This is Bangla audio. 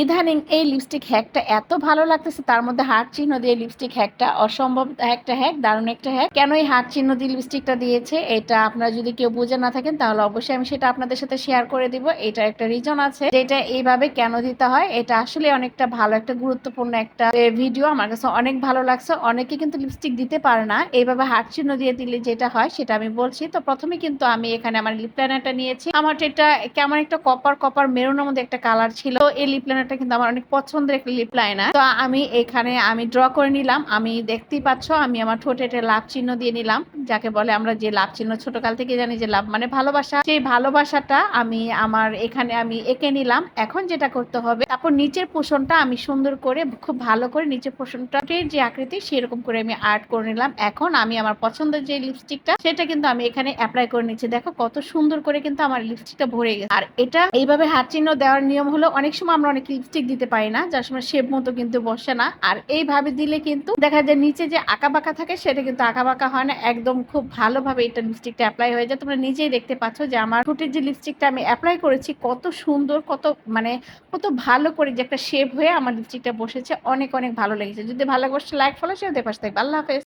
ইদানিং এই লিপস্টিক হ্যাকটা এত ভালো লাগতেছে, তার মধ্যে হার্ট চিহ্ন দিয়ে লিপস্টিক হ্যাকটা অসম্ভব একটা হ্যাক দারুণ একটা হ্যাক কেন এই হার্ট চিহ্ন দিয়ে লিপস্টিকটা দিয়েছে, এটা আপনারা যদি কেউ বুঝে না থাকেন, তাহলে অবশ্যই আমি সেটা আপনাদের সাথে শেয়ার করে দিব। এটা একটা রিজন আছে, যেটা এইভাবে কেন দিতে হয়, এটা আসলে অনেকটা ভালো একটা, গুরুত্বপূর্ণ একটা ভিডিও আমার কাছে অনেক ভালো লাগছে, অনেকে কিন্তু লিপস্টিক দিতে পারে না। এইভাবে হার্ট চিহ্ন দিয়ে দিলে যেটা হয়, সেটা আমি বলছি। তো প্রথমে কিন্তু আমি এখানে আমার লিপ লাইনারটা নিয়েছি। আমার এটা কেমন একটা কপার কপার মেরুনের মধ্যে একটা কালার ছিল। এই লিপ লাইনারটা কিন্তু আমার অনেক পছন্দের একটা লিপ লাইনার তো আমি এখানে আমি ড্র করে নিলাম। আমি দেখতেই পাচ্ছ, আমি আমার ঠোঁটে একটা লাভ চিহ্ন দিয়ে নিলাম। যাকে বলে আমরা যে লাভ চিহ্ন ছোটকাল থেকে জানি যে লাভ মানে ভালোবাসা। সেই ভালোবাসাটা আমি আমার এখানে আমি এঁকে নিলাম। এখন যেটা করতে হবে, তারপর নিচের পোষণটা আমি সুন্দর করে, খুব ভালো করে নিচের পোষণটা যে আকৃতি, সেরকম করে আমি আর্ট করে নিলাম। এখন আমি আমার পছন্দের যে লিপস্টিকটা সেটা কিন্তু আমি এখানে অ্যাপ্লাই করে নিচ্ছি। দেখো কত সুন্দর করে কিন্তু আমার লিপস্টিকটা ভরে গেছে। আর এটা এইভাবে হাত চিহ্ন দেওয়ার নিয়ম হলো, অনেক সময় আমরা অনেক লিপস্টিক দিতে পারি না, যার সময় শেপ মতো কিন্তু বসে না। আর এইভাবে দিলে কিন্তু দেখা যায় নিচে যে আঁকা বাঁকা থাকে, সেটা কিন্তু আঁকা বাঁকা হয় না। একদম খুব ভালোভাবে এটা লিপস্টিকটা অ্যাপ্লাই হয়ে যায়। তোমরা নিজেই দেখতে পাচ্ছ যে আমার ঠোঁটের যে লিপস্টিকটা আমি অ্যাপ্লাই করেছি, কত সুন্দর, কত মানে কত ভালো করে যে একটা শেপ হয়ে আমার লিপস্টিকটা বসেছে। অনেক অনেক ভালো লেগেছে। যদি ভালো বসে লাইক ফলো সেও পাশে থাকবে। আল্লাহ হাফেজ।